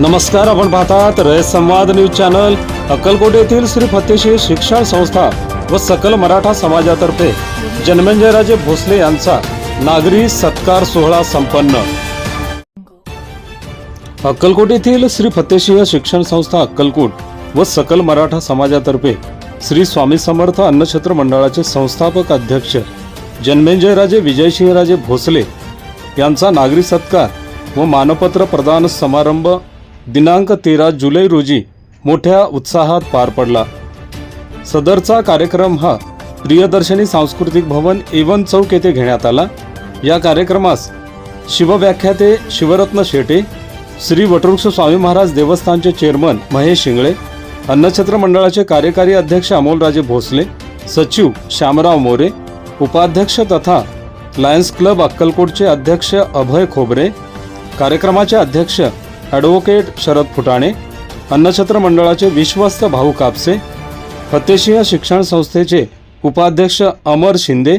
नमस्कार आपण पाहतात रयत संवाद न्यूज चॅनल. अक्कलकोट येथील श्री फतेशी शिक्षण संस्था व सकल मराठा समाजातर्फे जन्मेंजयराजे भोसले यांचा नागरी सत्कार सोहळा संपन्न. अक्कलकोट येथील श्री फतेशिह शिक्षण संस्था अक्कलकोट व सकल मराठा समाजातर्फे श्री स्वामी समर्थ अन्नछत्र मंडळाचे संस्थापक अध्यक्ष जन्मेंजयराजे विजयसिंहराजे भोसले यांचा नागरी सत्कार व मानपत्र प्रदान समारंभ दिनांक तेरा जुलै रोजी मोठ्या उत्साहात पार पडला. सदरचा कार्यक्रम हा प्रियदर्शनी सांस्कृतिक भवन एवन चौक येथे घेण्यात आला. या कार्यक्रमास शिवव्याख्याते शिवरत्न शेटे श्री वटवृक्ष स्वामी महाराज देवस्थानचे चेअरमन महेश शिंगळे अन्नछत्र मंडळाचे कार्यकारी अध्यक्ष अमोलराजे भोसले सचिव श्यामराव मोरे उपाध्यक्ष तथा लायन्स क्लब अक्कलकोटचे अध्यक्ष अभय खोबरे कार्यक्रमाचे अध्यक्ष ॲडव्होकेट शरद फुटाणे अन्नछत्र मंडळाचे विश्वस्त भाऊ कापसे फतेशिया शिक्षण संस्थेचे उपाध्यक्ष अमर शिंदे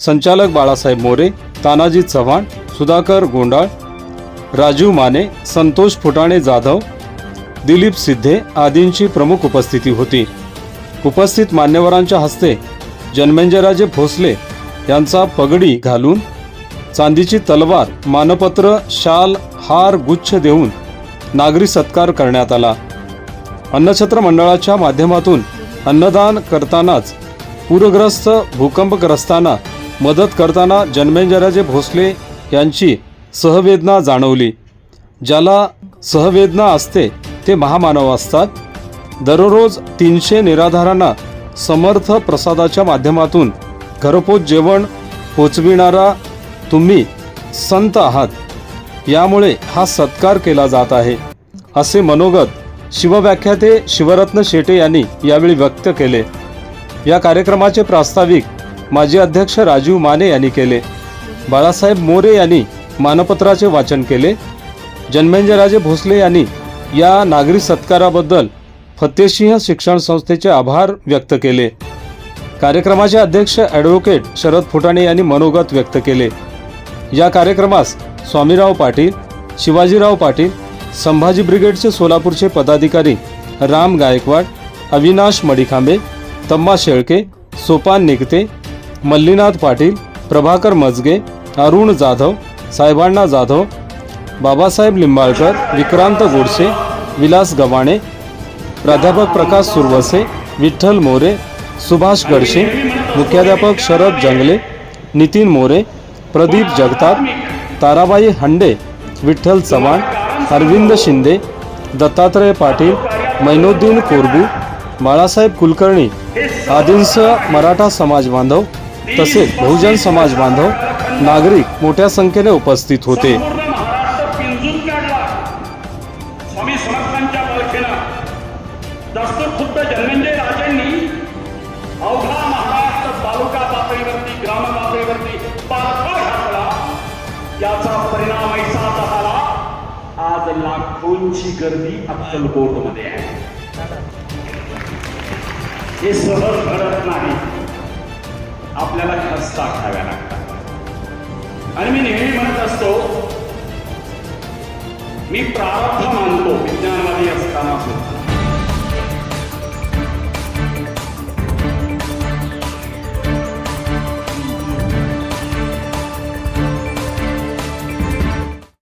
संचालक बाळासाहेब मोरे तानाजी चव्हाण सुधाकर गोंडाळ राजीव माने संतोष फुटाणे जाधव दिलीप सिद्धे आदींची प्रमुख उपस्थिती होती. उपस्थित मान्यवरांच्या हस्ते जन्मेंजयराजे भोसले यांचा पगडी घालून चांदीची तलवार मानपत्र शाल हार गुच्छ देऊन नागरी सत्कार करण्यात आला. अन्नछत्र मंडळाच्या माध्यमातून अन्नदान करतानाच पूरग्रस्त भूकंपग्रस्तांना मदत करताना जन्मेंजयराजे भोसले यांची सहवेदना जाणवली. ज्याला सहवेदना असते ते महामानव असतात. दररोज तीनशे निराधारांना समर्थ प्रसादाच्या माध्यमातून घरपोच जेवण पोचविणारा तुम्ही संत आहात. यामुळे हा सत्कार केला जात आहे. असे मनोगत शिवव्याख्याते शिवरत्न शेटे यांनी यावेळी व्यक्त केले. या कार्यक्रमाचे प्रास्ताविक माजी अध्यक्ष राजीव माने यांनी केले. बाळासाहेब मोरे यांनी मानपत्राचे वाचन केले. जन्मेंजयराजे भोसले यांनी या नागरी सत्काराबद्दल फतेसिंह शिक्षण संस्थेचे आभार व्यक्त केले. कार्यक्रमाचे अध्यक्ष ॲडव्होकेट शरद फुटाणे यांनी मनोगत व्यक्त केले. या कार्यक्रमास स्वामीराव पाटील शिवाजीराव पाटील संभाजी ब्रिगेडचे सोलापूरचे पदाधिकारी राम गायकवाड अविनाश मडिखांबे तम्मा शेळके सोपान निगते मल्लीनाथ पाटील प्रभाकर मजगे अरुण जाधव साहेबांना जाधव बाबासाहेब लिंबाळकर विक्रांत गोडसे विलास गवाणे प्राध्यापक प्रकाश सुरवसे विठ्ठल मोरे सुभाष गडशे मुख्याध्यापक शरद जंगले नितीन मोरे प्रदीप जगताप ताराबाई हंडे विठ्ठल चव्हाण अरविंद शिंदे दत्तात्रय पाटील मैनुद्दीन कोरबू बाळासाहेब कुलकर्णी आदींसह मराठा समाज बांधव तसेच बहुजन समाज बांधव नागरिक मोठ्या संख्येने उपस्थित होते. स्वामी समर्थांच्या खुद्द अवघा त्याचा परिणाम ऐसा झाला आज लाखोंची गर्दी अक्कलकोटमध्ये आहे. हे सहज घडत नाही. आपल्याला खस्ता खाव्या लागतात. आणि मी नेहमी म्हणत असतो मी प्रारब्ध मानतो विज्ञानवादी असताना सुद्धा.